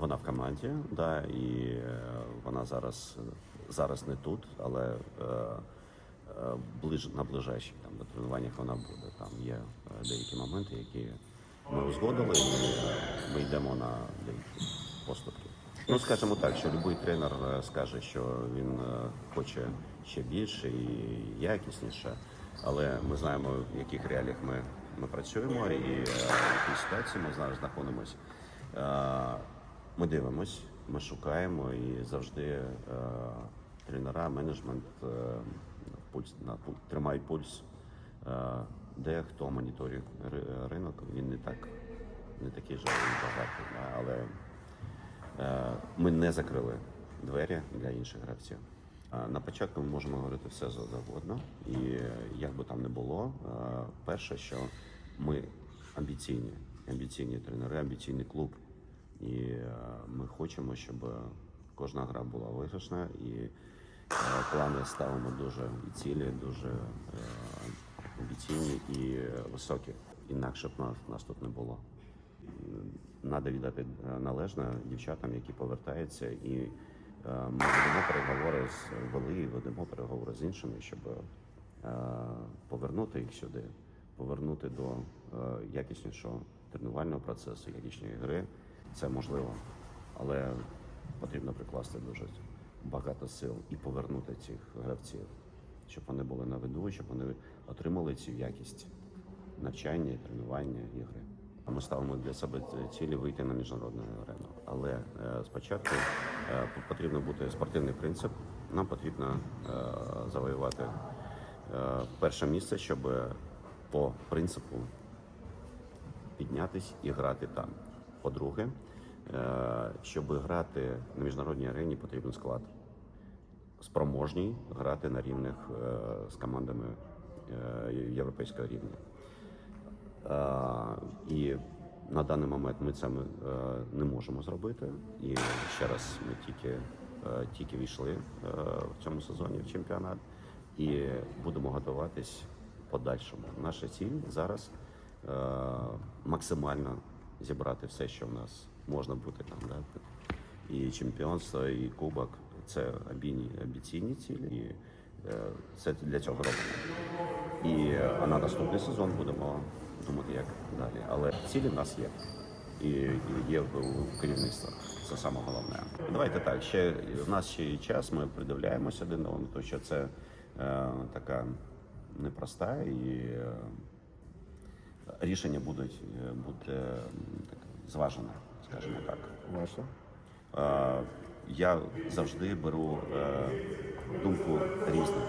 Вона в команді, да, і е, вона зараз, зараз не тут, але е, е, ближ, на ближайших там, до тренуваннях вона буде. Там є деякі моменти, які ми узгодили, і ми йдемо на деякі поступки. Ну, скажімо так, що будь-який тренер скаже, що він хоче ще більше і якісніше, але ми знаємо, в яких реаліях ми, ми працюємо і в якій ситуації ми зараз знаходимося. Ми дивимось, ми шукаємо і завжди е, тренера, менеджмент е, пульс, на, тримають пульс, е, де хто моніторить ринок. Він не так не такий же багатий, але Е, Ми не закрили двері для інших гравців. На початку ми можемо говорити все за- завгодно, і е, як би там не було, е, перше, що ми амбіційні, амбіційні тренери, амбіційний клуб. І е, ми хочемо, щоб кожна гра була виграшна, і е, плани ставимо дуже і цілі, дуже е, амбіційні і високі. Інакше б нас, нас тут не було. Надо віддати належне дівчатам, які повертаються, і ми ведемо переговори з вели, ведемо переговори з іншими, щоб повернути їх сюди, повернути до якіснішого тренувального процесу, якісної гри. Це можливо, але потрібно прикласти дуже багато сил і повернути цих гравців, щоб вони були на виду, щоб вони отримали цю якість навчання, тренування, ігри. Ми ставимо для себе цілі вийти на міжнародну арену. Але е, спочатку е, потрібно бути спортивний принцип. Нам потрібно е, завоювати перше місце, щоб по принципу піднятись і грати там. По-друге, е, щоб грати на міжнародній арені, потрібен склад спроможній грати на рівних е, з командами е, європейського рівня. І на даний момент ми це не можемо зробити. І ще раз ми тільки, тільки війшли в цьому сезоні в чемпіонат і будемо готуватись подальшому. Наша ціль зараз максимально зібрати все, що в нас можна бути там. Да? І чемпіонство, і кубок це амбіційні цілі. І е, це для цього робимо. І е, а на наступний сезон будемо думати, як далі. Але цілі в нас є. І, є у керівництва. Це саме головне. Давайте так. Ще в нас ще є час. Ми придивляємося один до одного, тому що це е, така непроста і е, рішення будуть е, буде так, зважене, скажімо так. Ваше? Я завжди беру е, думку різну,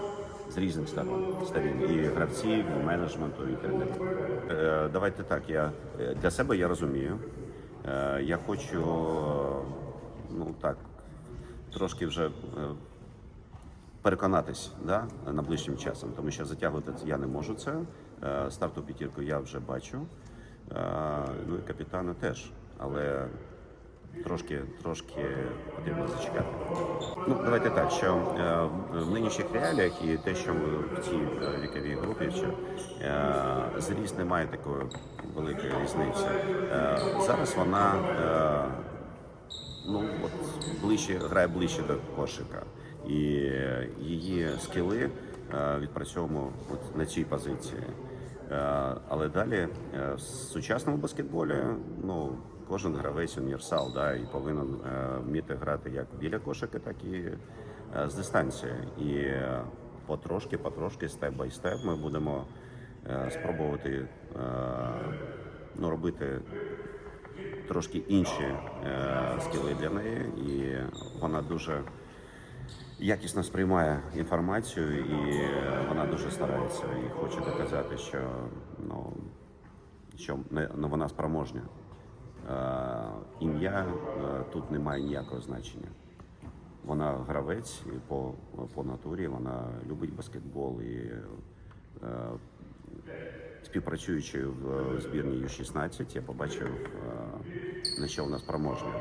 з різних сторон, сторін, і гравців, і менеджменту, і тренерів. Е, Давайте так, я для себе я розумію. Я хочу, ну так, трошки вже переконатись да, найближчим часом, тому що затягувати я не можу це. Е, Старту п'ятірку я вже бачу. Е, Ну і капітана теж. Але трошки, трошки потрібно зачекати. Ну, давайте так, що е, в нинішніх реаліях і те, що ми в цій віковій групі, що зріст не має такої великої різниці. Зараз вона ну от ближче грає ближче до кошика, і її скіли відпрацьовуємо от на цій позиції. Е, Але далі е, в сучасному баскетболі ну кожен гравець універсал, да, і повинен е, вміти грати як біля кошика, так і е, з дистанції. І е, потрошки, потрошки, степ бай степ, ми будемо е, спробувати е, ну, робити трошки інші е, скіли для неї, і вона дуже якісно сприймає інформацію, і е, вона дуже старається і хоче доказати, що ну, що ну, вона спроможня. Е, ім'я е, тут не має ніякого значення. Вона гравець і по, по натурі, вона любить баскетбол і е, співпрацюючи в збірні Ю-16, я побачив, е, на що вона спроможна.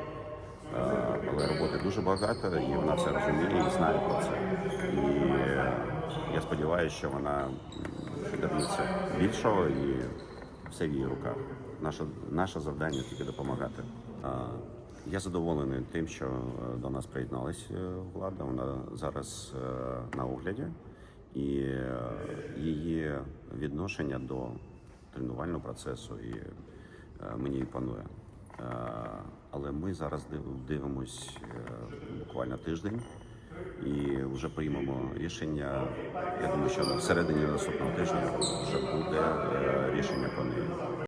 Е, Але роботи дуже багато, і вона це розуміє і знає про це. І я сподіваюся, що вона доб'ється більшого і все в її руках. Наше, наше завдання тільки допомагати. Е, Я задоволений тим, що е, до нас приєдналась е, влада. Вона зараз на огляді, і її відношення до тренувального процесу і мені імпонує. Але ми зараз дивимось е, буквально тиждень і вже приймемо рішення. Я думаю, що всередині наступного тижня вже буде е, рішення по неї.